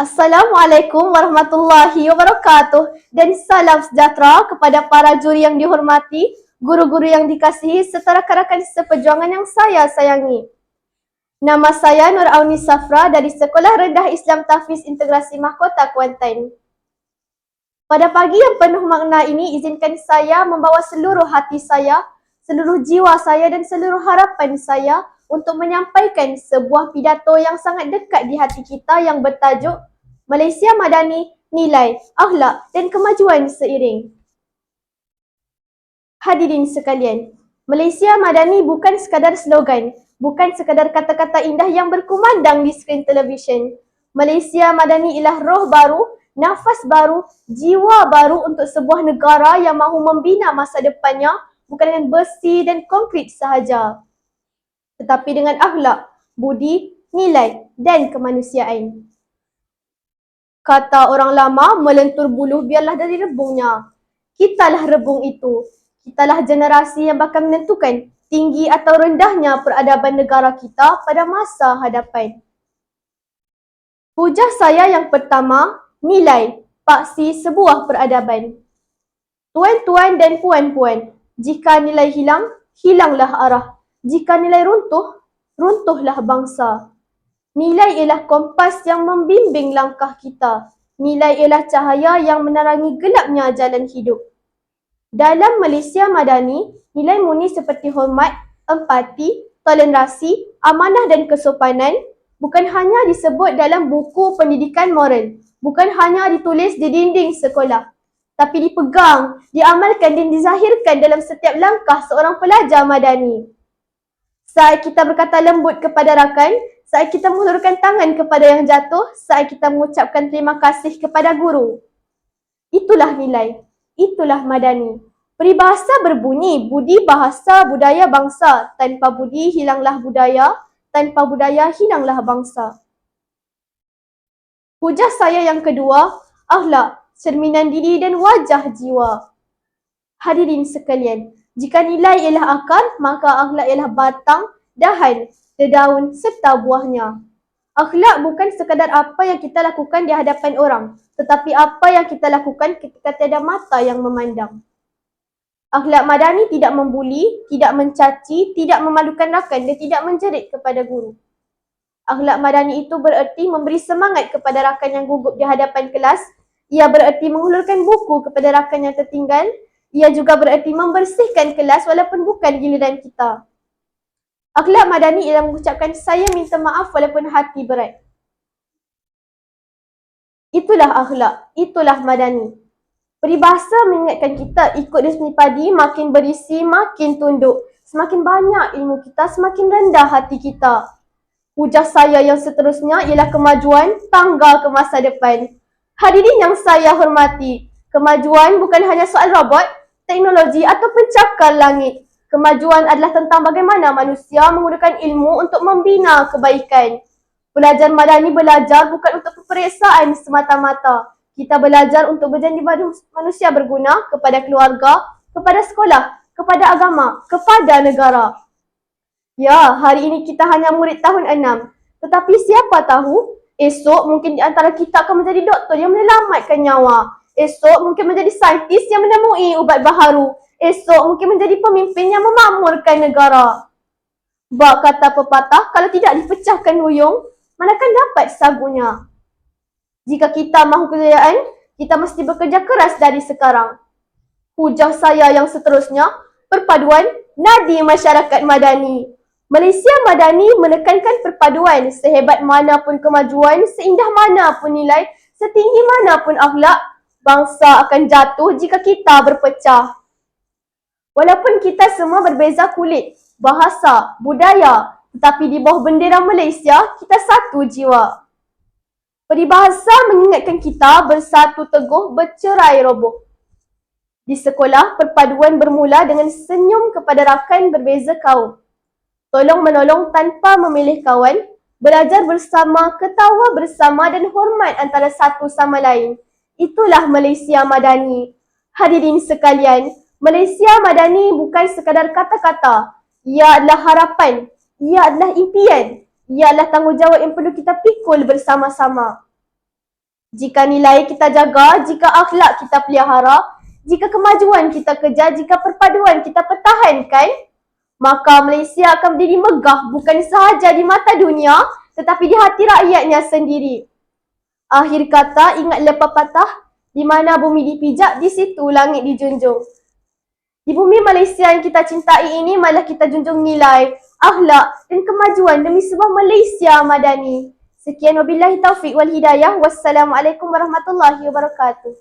Assalamualaikum warahmatullahi wabarakatuh dan salam sejahtera kepada para juri yang dihormati, guru-guru yang dikasihi serta rakan-rakan seperjuangan yang saya sayangi. Nama saya Nur Auni Safra dari Sekolah Rendah Islam Tafiz Integrasi Mahkota Kuantan. Pada pagi yang penuh makna ini, izinkan saya membawa seluruh hati saya, seluruh jiwa saya dan seluruh harapan saya untuk menyampaikan sebuah pidato yang sangat dekat di hati kita yang bertajuk Malaysia Madani, Nilai, Akhlak dan Kemajuan Seiring. Hadirin sekalian, Malaysia Madani bukan sekadar slogan, bukan sekadar kata-kata indah yang berkumandang di skrin televisyen. Malaysia Madani ialah roh baru nafas baru, jiwa baru untuk sebuah negara yang mahu membina masa depannya bukan dengan besi dan konkret sahaja. Tetapi dengan akhlak, budi, nilai dan kemanusiaan. Kata orang lama, melentur bulu biarlah dari rebungnya. Kitalah rebung itu. Kitalah generasi yang bakal menentukan tinggi atau rendahnya peradaban negara kita pada masa hadapan. Hujah saya yang pertama, Nilai paksi sebuah peradaban. Tuan-tuan dan puan-puan, jika nilai hilang, hilanglah arah. Jika nilai runtuh, runtuhlah bangsa. Nilai ialah kompas yang membimbing langkah kita. Nilai ialah cahaya yang menerangi gelapnya jalan hidup. Dalam Malaysia Madani, nilai murni seperti hormat, empati, toleransi, amanah dan kesopanan bukan hanya disebut dalam buku pendidikan moral, bukan hanya ditulis di dinding sekolah, tapi dipegang, diamalkan dan dizahirkan dalam setiap langkah seorang pelajar madani. Saat kita berkata lembut kepada rakan, saat kita menghulurkan tangan kepada yang jatuh, saat kita mengucapkan terima kasih kepada guru. Itulah nilai, itulah madani. Peribahasa berbunyi, budi bahasa budaya bangsa. Tanpa budi hilanglah budaya, tanpa budaya hilanglah bangsa. Hujah saya yang kedua, akhlak, cerminan diri dan wajah jiwa. Hadirin sekalian, jika nilai ialah akar, maka akhlak ialah batang, dahan, dedaun serta buahnya. Akhlak bukan sekadar apa yang kita lakukan di hadapan orang, tetapi apa yang kita lakukan ketika tiada mata yang memandang. Akhlak madani tidak membuli, tidak mencaci, tidak memalukan rakan dan tidak menjerit kepada guru. Akhlak madani itu bererti memberi semangat kepada rakan yang gugup di hadapan kelas. Ia bererti menghulurkan buku kepada rakan yang tertinggal. Ia juga bererti membersihkan kelas walaupun bukan giliran kita. Akhlak madani ialah mengucapkan saya minta maaf walaupun hati berat. Itulah akhlak, itulah madani. Peribahasa mengingatkan kita ikut di padi makin berisi, makin tunduk. Semakin banyak ilmu kita, semakin rendah hati kita. Hujah saya yang seterusnya ialah kemajuan tangga ke masa depan. Hadirin yang saya hormati, kemajuan bukan hanya soal robot, teknologi atau pencakar langit. Kemajuan adalah tentang bagaimana manusia menggunakan ilmu untuk membina kebaikan. Belajar madani belajar bukan untuk peperiksaan semata-mata. Kita belajar untuk menjadi manusia berguna kepada keluarga, kepada sekolah, kepada agama, kepada negara. Ya, hari ini kita hanya murid tahun enam. Tetapi siapa tahu, esok mungkin di antara kita akan menjadi doktor yang menyelamatkan nyawa. Esok mungkin menjadi saintis yang menemui ubat baharu. Esok mungkin menjadi pemimpin yang memakmurkan negara. Bak kata pepatah, kalau tidak dipecahkan huyung, manakan dapat sagunya. Jika kita mahu kejayaan, kita mesti bekerja keras dari sekarang. Hujah saya yang seterusnya, perpaduan nadi masyarakat madani. Malaysia Madani menekankan perpaduan sehebat mana pun kemajuan, seindah mana pun nilai, setinggi mana pun akhlak, bangsa akan jatuh jika kita berpecah. Walaupun kita semua berbeza kulit, bahasa, budaya, tetapi di bawah bendera Malaysia, kita satu jiwa. Peribahasa mengingatkan kita bersatu teguh bercerai roboh. Di sekolah, perpaduan bermula dengan senyum kepada rakan berbeza kaum tolong menolong tanpa memilih kawan, belajar bersama, ketawa bersama dan hormat antara satu sama lain. Itulah Malaysia Madani. Hadirin sekalian, Malaysia Madani bukan sekadar kata-kata. Ia adalah harapan, ia adalah impian, ia adalah tanggungjawab yang perlu kita pikul bersama-sama. Jika nilai kita jaga, jika akhlak kita pelihara, jika kemajuan kita kejar, jika perpaduan kita pertahankan, maka Malaysia akan berdiri megah bukan sahaja di mata dunia tetapi di hati rakyatnya sendiri. Akhir kata, ingatlah pepatah, di mana bumi dipijak, di situ langit dijunjung. Di bumi Malaysia yang kita cintai ini malah kita junjung nilai, akhlak dan kemajuan demi sebuah Malaysia madani. Sekian wabillahi taufiq wal hidayah. Wassalamualaikum warahmatullahi wabarakatuh.